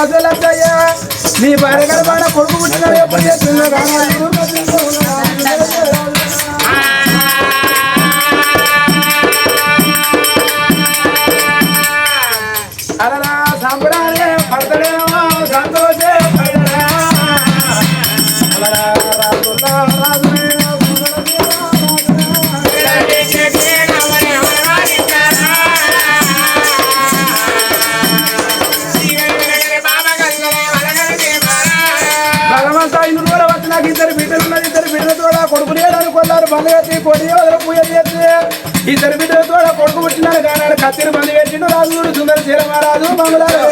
రాజలచ్చయ్య నీ భార్య గర్భాన కొడుకు పుట్టిన ఎప్పుడు చేస్తున్నా బంధు పెట్టి కొడి వదల పూజ చేస్తే. ఇద్దరు బిడ్డల కూడా కొడుకు పుట్టినాడు. కానీ కత్తిని బంధు పెట్టిండు రాజు సుందర చీరమారాజు మంగళారు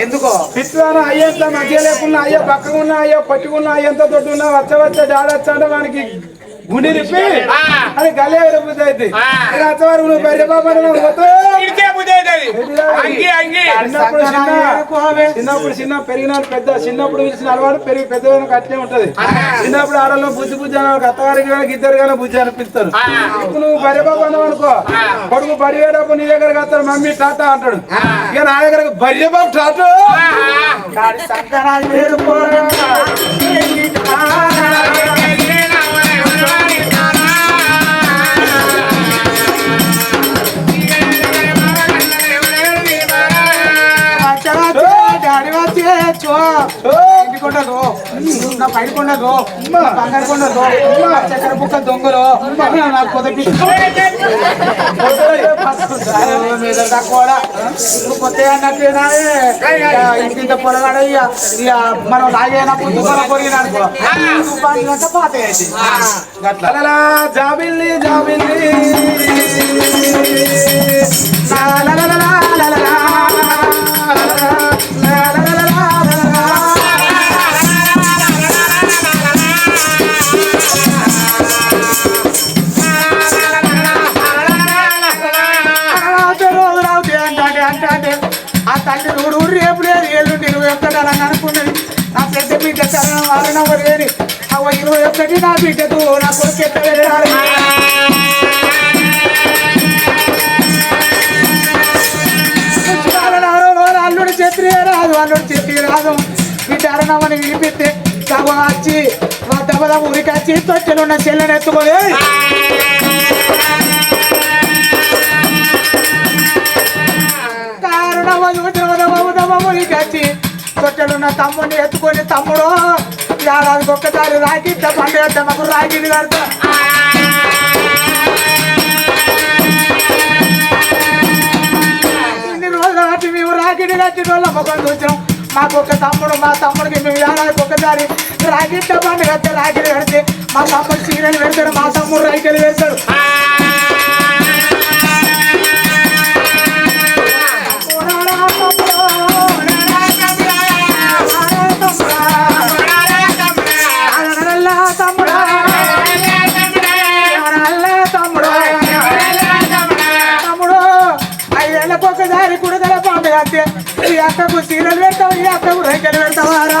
ఎందుకో? పిచ్చుదాన అయ్యంత మధ్య లేకున్నా అయ్యో పక్కకున్నా అయ్యో పట్టుకున్నా అయ్యంత తొట్టున్నా వచ్చ వచ్చ జాడొచ్చాడు మనకి గుండి అది గలే బుద్ధి అయితే వచ్చేవారు నువ్వు బయట చిన్నప్పుడు చిన్న చిన్నప్పుడు చిన్న పెరిగిన పెద్ద. చిన్నప్పుడు పిలిచిన అలవాటు పెరిగి పెద్దగా అట్లే ఉంటది. చిన్నప్పుడు ఆడలో బుద్ధి బుద్ధి అని అత్తగారికి కానీ ఇద్దరు కానీ బుద్ధి అనిపిస్తారు. ఇప్పుడు నువ్వు బరి బాబు అన్నావు అనుకో కొడుకు బడి వేడప్పుడు నీ దగ్గరకు వస్తాడు మమ్మీ టాటా అంటాడు. ఇక నా దగ్గరకు బరి బాబు టాటా. కొండలు బంగారు కొండలు నా చక్కెర బుక్క దొంగలు. నాకు కొద్ది కూడా కొత్త అన్నట్టు ఇంటి ఇంత పొలగాడ ఇక ఇక మనం లాగేనప్పుడు దుకాణం కొరిగిన అనుకో దుకాణం పాత జాబిల్లి జాబిల్లి. లా లా లా లా లా లా లా. లా. ఇరవై అనుకున్నది నా పెద్ద బిడ్డ చరణం వారణ లేని అవ ఇరవై ఒకటి నా బిడ్డకు నా కొడుకు ఎట్లా వెళ్ళాలి? అల్లుడు చెప్పి రాదు అల్లుడు చెప్పి రాదు. బిడ్డ అరణమని వినిపిస్తే సగం వచ్చి మా దెబ్బ ఊరికి వచ్చి తొట్టెలున్న చెల్లెని ఎత్తుకోలేదు తొట్టెలున్న తమ్ముడిని ఎత్తుకొని తమ్ముడు ఏడాదికి ఒక్కసారి రాగి పండుగ తమకు రాకిది కడతా. ఇన్ని రోజులు బట్టి మేము రాగిడి కట్టిన వాళ్ళ ముఖం చూసాం మాకు ఒక తమ్ముడు మా తమ్ముడికి మేము ఏడాదికి ఒక్కసారి రాకిట్ల పండుగ రాగిడి కడితే మా తమ్ముడు సీరియల్ పెడతాడు మా తమ్ముడు రైతులు పెడతాడు అంటే ఈ అక్కకు చీరలు పెడతావు ఈ అక్కకు రైకలు పెడతావారా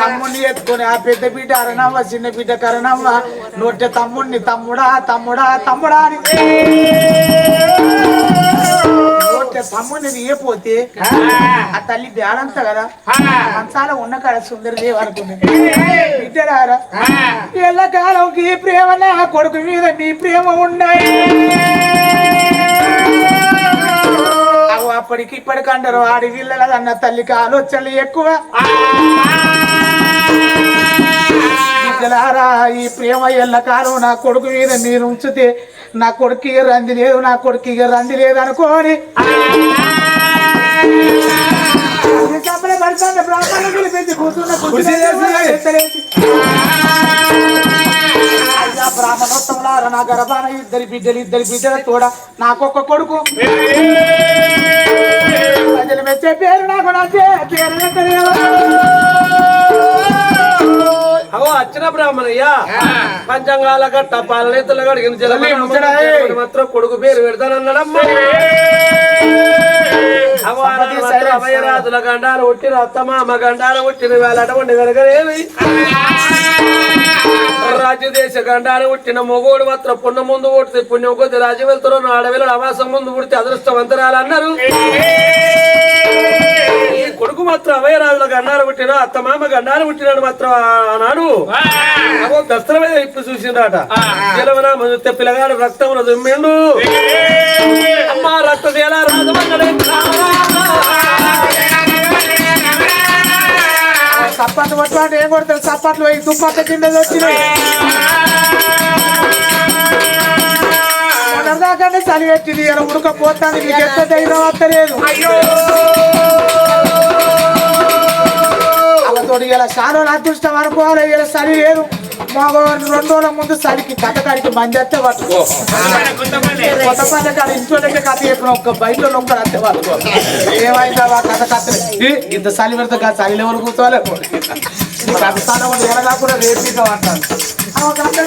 తమ్ముడిని ఎత్తుకొని ఆ పెద్ద బిడ్డ అరణమ్మ చిన్న బిడ్డ కరణమ్మ నోటే తమ్ముడిని తమ్ముడా తమ్ముడా తమ్ముడా అని. నోటే తమ్ముడిని ఏపోతే ఆ. తల్లి బ్యాడంతా కదా మంచాల ఉన్న కాడ సుందరదేవి అనుకున్నది బిడ్డరారా ఎల్లకాలంకి ప్రేమ నా కొడుకు మీద నీ ప్రేమ ఉన్నాయి అప్పటికి ఇప్పటికంటారు ఆడి వీళ్ళదన్న తల్లికి ఆలోచనలు ఎక్కువ. బిడ్డలారా ఈ ప్రేమ ఎల్లకాలం నా కొడుకు మీద మీరు ఉంచితే నా కొడుకు రంది లేదు నా కొడుకు రంది లేదు అనుకోని. బ్రాహ్మణులు కూర్చున్న అయ్యా చేసి. నా గర్భాన ఇద్దరి బిడ్డలు ఇద్దరి బిడ్డల తోడ నాకొక్క కొడుకు ప్రజలు మెచ్చే పేరు నాకు నచ్చే పేరు అవో వచ్చిన బ్రాహ్మణయ్య. పంచంగాల గట్ట పాలనేతలు అడిగిన ఏయ్. మాత్రం కొడుకు పేరు పెడతానన్నాడమ్మా. అభయరాజుల గండాలు పుట్టిన అత్తమామ గండాలు పుట్టిన వేళ అటువంటి వెనకనేవి రాజ్య దేశ గండాలు పుట్టిన మొగోడు మాత్రం పున్న ముందు పుడితే పుణ్యం కొద్ది రాజ్యం వెళ్తారు ఆడవేళ అవాసం ముందు పుడితే అదృష్టవంతరాలు అన్నారు. కొడుకు మాత్రం అభయరాజుల గండాలు పుట్టిన అత్తమామ గండాలు పుట్టినాడు మాత్రం ఆనాడు. అగో దస్తల మీద ఇప్పుడు చూసిండట. చూస్తే పిల్లగాడు రక్తమున దుమ్మిండు. అమ్మ రక్త దేలా రాజమన్నడే చప్పట్లు పట్టుకుంటే ఏం కొడతారు? చప్పట్లు పోయి దుప్పట్ల కింద వచ్చినాయి చలి పెట్టింది ఇలా ఉడకపోతాను మీకు ఎంత ధైర్యం వస్తలేదు. వాళ్ళతోటి ఇలా చాలా అదృష్టం అనుకోవాలి ఇలా చలి లేదు మాకు రెండు రోజుల ముందు చలికి కథకాడికి మంది వస్తే పట్టుకో కొత్త పల్లె కాడ ఇంట్లో దగ్గర కథ చెప్పిన ఒక్క బయట ఒక్కరు అంతే పట్టుకో ఏమైందా కథ ఇంత చలి పెడితే కాదు చలి ఎవరు కూర్చోవాలి. కథ స్థానం ఉంది ఎలా కాకుండా రేపు అంటాను ఆ కథ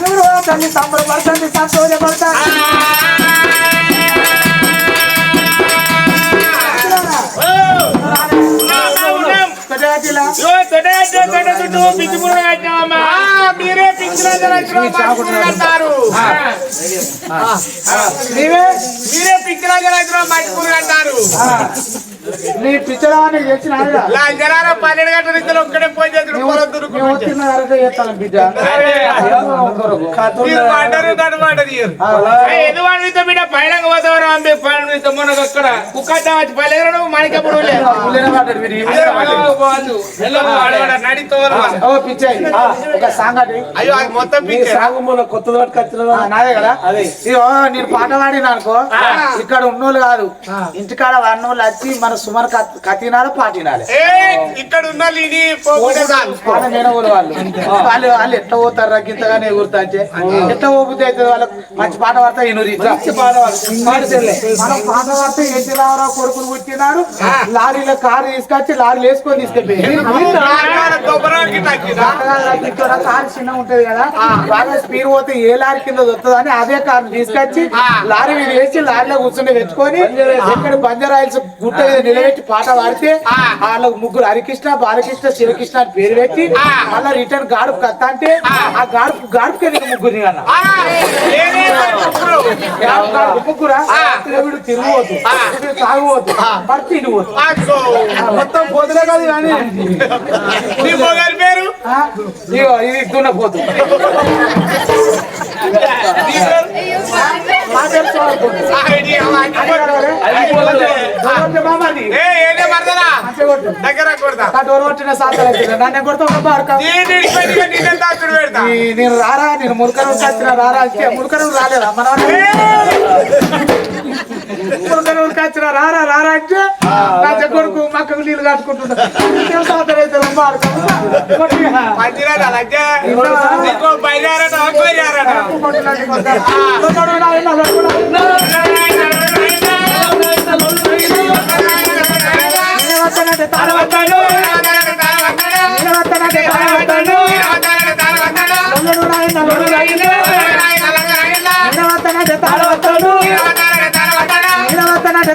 తల్లి సంబరపడుతుంది సంతోషపడతాను పెద్దగా మీరే పిచ్చిరాజు మీరే పిచ్చిరాజు అంటారు. నీ చేసిన జనాల పన్నెండు గంటల నుంచి ఒక్కడే పోయి చేస్తాను బిడ్డ. పైన పోతావరా అంబే పైన మొన్న అక్కడ. కుక్క వచ్చి ఒక సాంగటి అయ్యో అది మొత్తం సాగు మొన్న కొత్త నాదే కదా? నేను పాట పాడిన అనుకో. ఇక్కడ ఉన్నోళ్ళు కాదు. ఇంటికాడ అన్నోళ్ళు వచ్చి మన సుమర్ కతినాలి పాటినాలి. ఇక్కడ ఉన్న వాళ్ళు. వాళ్ళు వాళ్ళు. ఎట్లా పోతారు రగ్గింతగానే ఎగురుతా అంటే? ఎట్లా పోబుద్ది అవుతుంది వాళ్ళకి? మంచి పాట పాడతా ఇనురి పాట మనం పాట పాడితే ఎన్టీ రామారావు కొడుకులు పుట్టినారు? లారీలో కారు తీసుకొచ్చి లారీలు వేసుకొని తీసుకెళ్ళి కారు చిన్న ఉంటది కదా. బాగా స్పీడ్ పోతే ఏ లారీ కింద వస్తుంది అని అదే కారు తీసుకొచ్చి లారీ మీద వేసి లారీలో కూర్చుని పెట్టుకొని ఇక్కడ బంజారాయిల్స్ గుట్ట నిలబెట్టి పాట పాడితే వాళ్ళకు ముగ్గురు హరికృష్ణ బాలకృష్ణ శివకృష్ణ అని పేరు పెట్టి మళ్ళా రిటర్న్ గాడుపు కత్త అంటే ఆ. గాడుపు గాడుపుకే నీకు ముగ్గురిని అన్న? ముగ్గురా. వీడు వీడు తాగుపోతు మరి మొత్తం పోతులే కాదు కానీ. పేరు? ఇది దున్నపోతు. మా బార్క. నేను రారా నేను మురకరం వచ్చిన రారా మురకరం రాలేదా మన మురకరం వచ్చిన రారా రారా అంటే నా కొడుకు మక్కకు నీళ్ళు కట్టుకుంటున్నా సాధన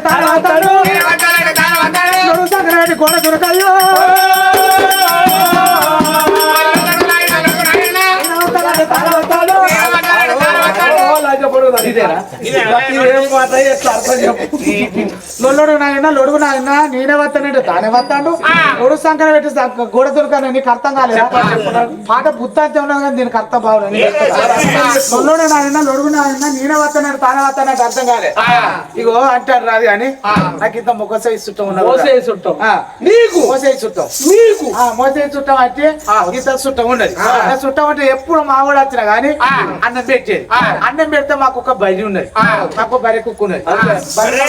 తాను వస్తాడు. లొల్లు సంక్రాంతి గోడ దొరకయ్యో. ఇదేనా ఏం మాట ఎట్లా అర్థం చెప్పు లొల్లుడు నాయన లొడుగు నాయన నేనే వస్తానంటే తానే వస్తాడు? లొడు సంకర పెట్టి గోడ దొరకని నీకు అర్థం కాలేదా? పాట బుత్తాంతే ఉన్నది కానీ దీనికి అర్థం బాగుంది లొల్లుడు నాయన లొడుగు నాయన నేనే వస్తానంటే తానే వస్తానంటే అర్థం కాలే. ఇగో అంటారు రాదు అని. నాకు ఇంత మొక్కసై చుట్టం ఉన్నది మోసే చుట్టం. ఆ, నీకు? మోసే చుట్టం. నీకు? ఆ మోసే చుట్టం అంటే ఇంత చుట్టం ఉండదు ఆ. చుట్టం అంటే ఎప్పుడు మా కూడా వచ్చినా గానీ అన్నం పెట్టేది అన్నం పెడితే మాకు ఒక బయట ఉన్నది. నాకు బర్రె కుక్క ఉన్నది. బర్రె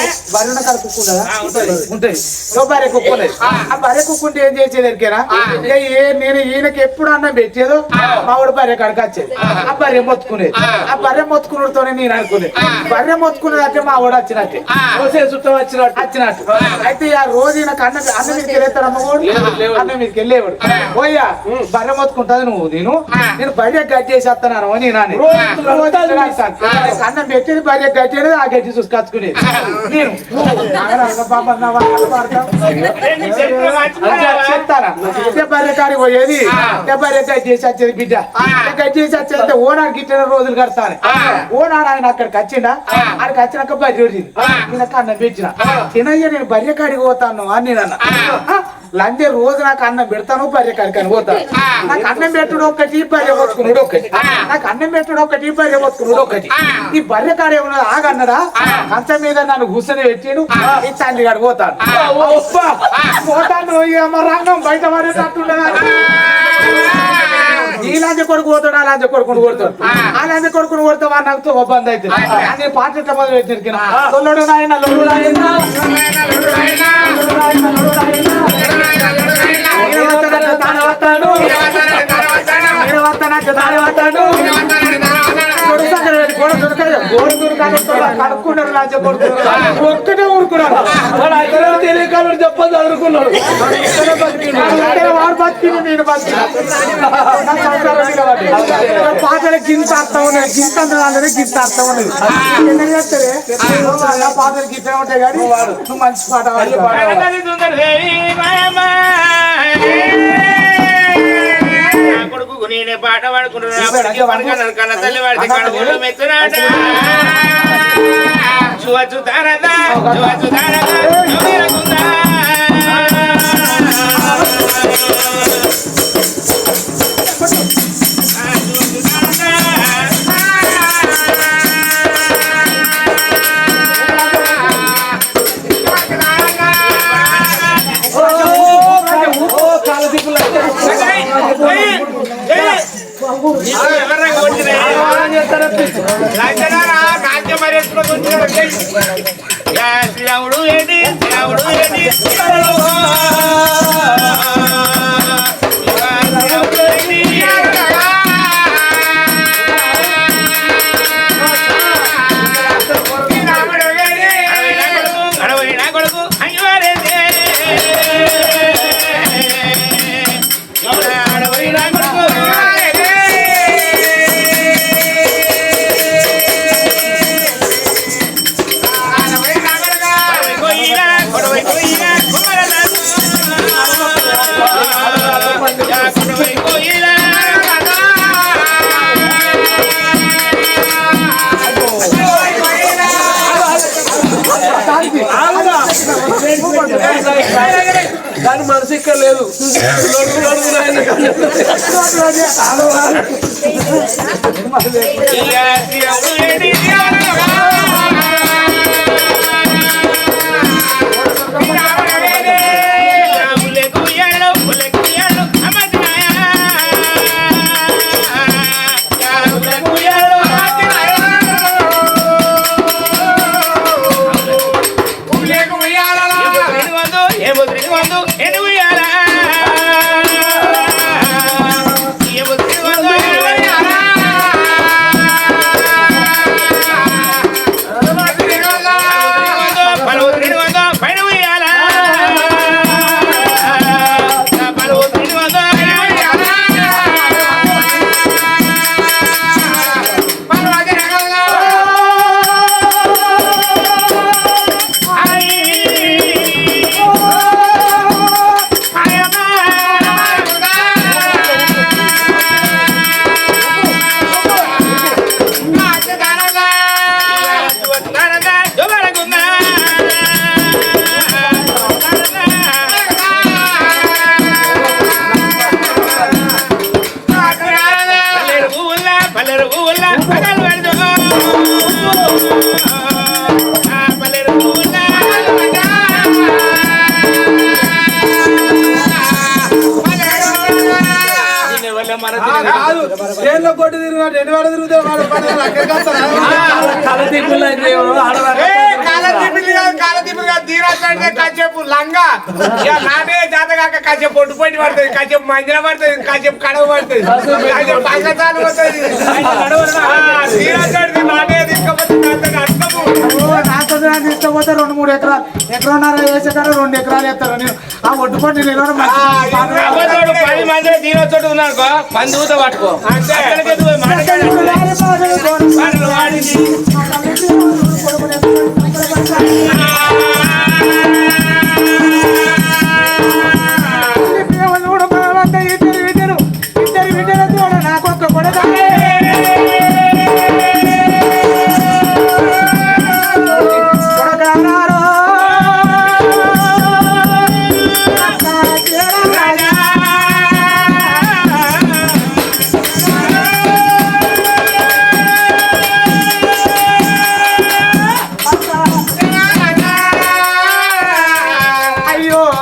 బర్రె ఉన్న కాడ కుక్క ఉన్నదా ఉంటది ఓ బర్రె కుక్క ఉన్నది ఆ బర్రె కుక్క ఉంటే ఏం చేసేది ఎరికేనా ఏ నేను ఈయనకి ఎప్పుడు అన్నం పెట్టేదో మా వాడు బర్రె కాడికి వచ్చేది. ఆ. బర్రె మొత్తుకునేది. ఆ. బర్రె మొత్తుకున్నతోనే నేను అనుకునేది. బర్రె మొత్తుకునేది అంటే మా వాడు వచ్చినట్టే. కోసే చుట్టం వచ్చినట్టు వచ్చినట్టు. అయితే ఆ రోజు ఈయనకు అన్నం అన్నం మీదకి వెళ్ళేస్తాడు అమ్మగోడు అన్నం మీదకి వెళ్ళేవాడు. పోయా బర్రె మొత్తుకుంటది నువ్వు నేను నేను చేసి వస్తున్నాను అని నాని అన్నం పెట్టేది బర్రె గడ్డి ఆ గడ్డి చూసుకొచ్చుకునేది నేను నాగరాజు బాబా నా వాళ్ళు పాడతాం. చెప్తారా? ఇదే బర్రె కాడికి పోయేది బర్రె గడ్డి చేసి వచ్చేది బిడ్డ గడ్డి చేసి వచ్చేది ఓనాడు గిట్టిన రోజులు కడతాను ఓనాడు ఆయన అక్కడికి వచ్చిండా? ఆడికి వచ్చినాక నేను అన్నం పెట్టిన తినయ్య నేను బర్రె కాడికి పోతాను అని నేను అన్న. లంజే రోజు నాకు అన్నం పెడతాను కాడికి అని పోతాను నాకు అన్నం పెట్టుడు ఒక్కటి బర్రె కొట్టుకున్నాడు ఒక్కటి. నాకు అన్నం పెట్టుడు ఒక్కటి బర్రె కొట్టుకున్నాడు ఒక్కటి. ఈ బర్రె కాడ ఏమన్నా ఆగన్నడా? కంచం మీద నన్ను కూర్చొని పెట్టిను ఈ తండ్రి కాడికి పోతాను. పోతాను రంగం బయట పడేటట్టుండదా ఈ లాంజ కొడుకు పోతాడు ఆ లాంజ కొడుకుని కొడతాడు. ఆ. లాంజ కొడుకుని కొడితే వాడు నాకు తో బంద్ అయితే అని పాట ఎట్లా మొదలు పెట్టిన లొల్లుడు నాయన లొల్లుడు నాయన. ఈయన వస్తాడంటే తానే వస్తాడు కొడుకు ఒక్కటే ఊరుకున్నాడు. వాడు అక్కడ చెప్పదు అనుకున్నాడు. వాడు నేను బతికిన. పాటలు గింత అర్థం ఉన్నది గింత అంటే గింత అర్థం ఉన్నది. ఎందుకు చేస్తారే? నా పాటలు గింత ఉంటాయి కానీ నువ్వు మంచి పాట పాడి. నేనే పాట పాడుకుంటున్నా కన్న తల్లి వాడితే కడుగులు మెత్తునాట చూవచ్చు తారదా చూవచ్చు తారదా శ్రీరాముడు ఏంటి శ్రీరాముడు ఏంటి దాని మనసు ఇక్కడ లేదు లొడుగు పల్లెరు పువ్వుల్లా పగలు పెడదు పల్లెరు కాదు చేనులో కొట్టి తిరిగినట్టు ఎన్ని వాడు తిరుగుతావు వాడు పనులు అక్కడికి వస్తారా? కళ్ళ తిప్పులు అయితే ఎవరో ఆడవాళ్ళు ఏ తీరాలంటే కాసేపు లంగా. నాటే జాత కాక కాసేపు ఒడ్డు పొట్టి పడుతుంది కాసేపు మంజల పడుతుంది కాసేపు కడవ పడుతుంది. కాసేపు పక్కసాలు పడుతుంది. తీరాలంటే నాటే తీసుకపోతే నాతో అర్థము ఓ, నాతో నాకు తీసుకపోతే రెండు మూడు ఎకరాలు ఎకరన్నర వేసేకాడ రెండు ఎకరాలు వేస్తారు. నేను ఆ ఒడ్డు పండి నేను అబద్ధోడు పది మంది తీరొచ్చోడు ఉన్నానుకో మంది ఊత పట్టుకో.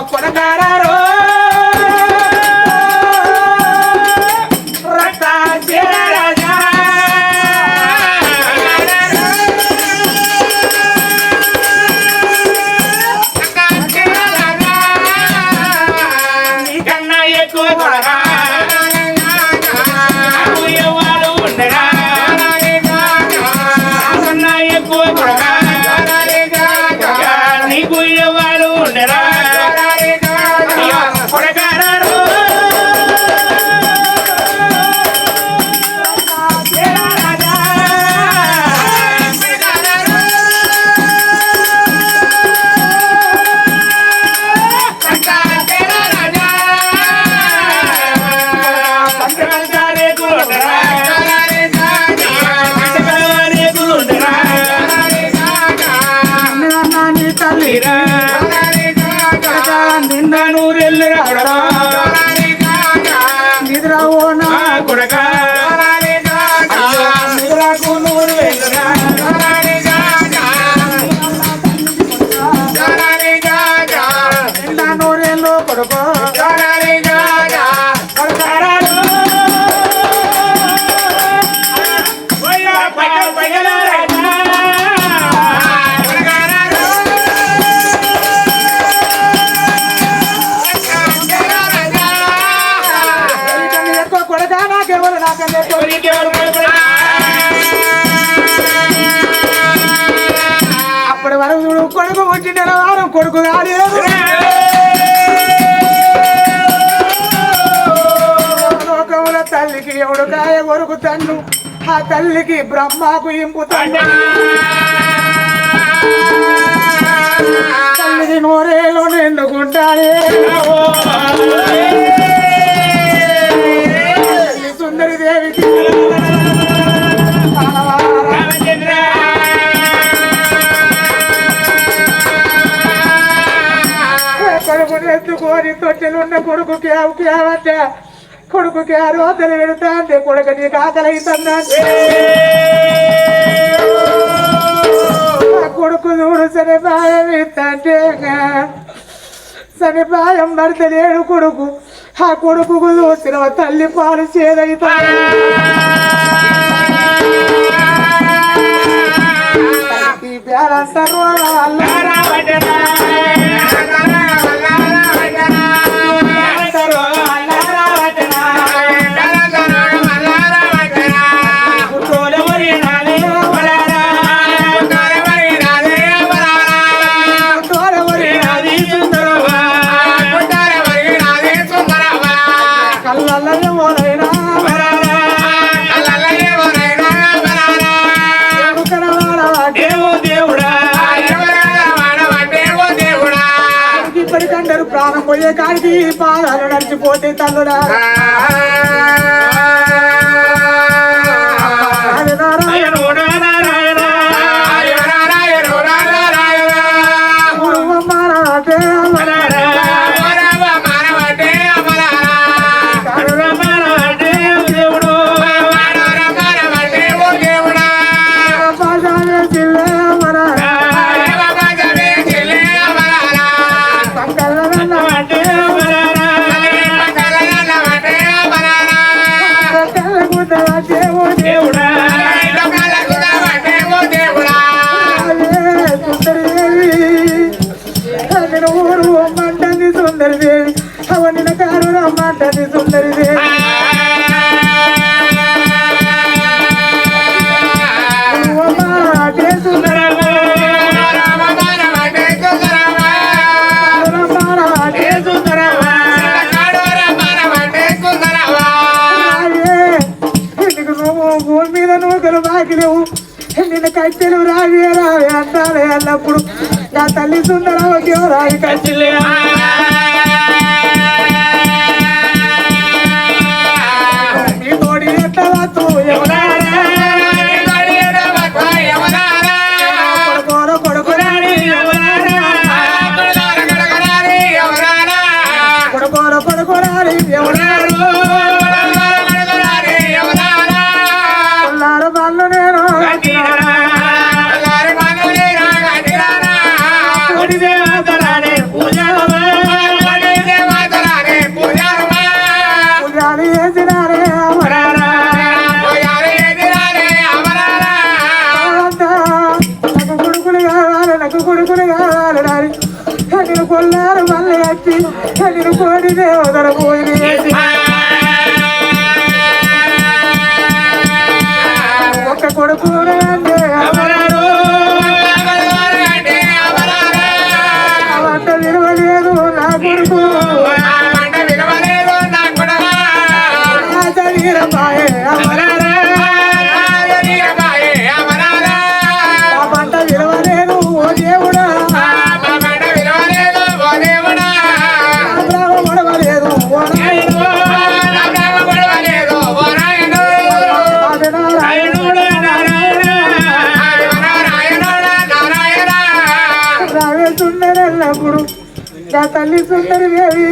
అయ్యో అప్పటి వరకు చూడు కొడుకు పుట్టిన వారం కొడుకు కాలేదు లోకముల తల్లికి ఎవడు కాయ కొరకు తన్ను ఆ తల్లికి బ్రహ్మకు ఇంపుతాడు తన్ను తల్లికి నూరేళ్ళు నిండుకుంటాడే తల్లి సుందరి దేవికి. కొడుకు ఎత్తుకొని తొట్టెలున్న కొడుకు కేవు కేవట కొడుకు కేరు అతలు పెడతా అంటే కొడుకు నీకు ఆకలి అవుతుందంటే ఆ కొడుకు చూడు శనిపాయం ఇస్తంటే శనిపాయం పడితే లేడు కొడుకు. ఆ కొడుకు చూసిన తల్లి పాలు చేదైతా ఈ పేరంటారు పాదాలు నడిచిపోతే తల్లుడా తల్లి సుందరం రాయి కచ్చిలే. నీరపాయే అమరారా పంట విలువలేను ఓ దేవుడా. పడవలేదు ఓ రావే తల్లి సుందరి దేవి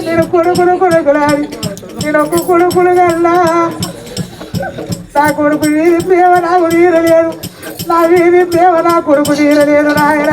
నేను కొడుకుడు కొడుకులాడి నేను ఒక కొడుకులు కన్నా నా కొడుకు వీధి ప్రేమ నాకు తీరలేదు. నా వీధి ప్రేమ నా కొడుకు తీరలేదు నాయన.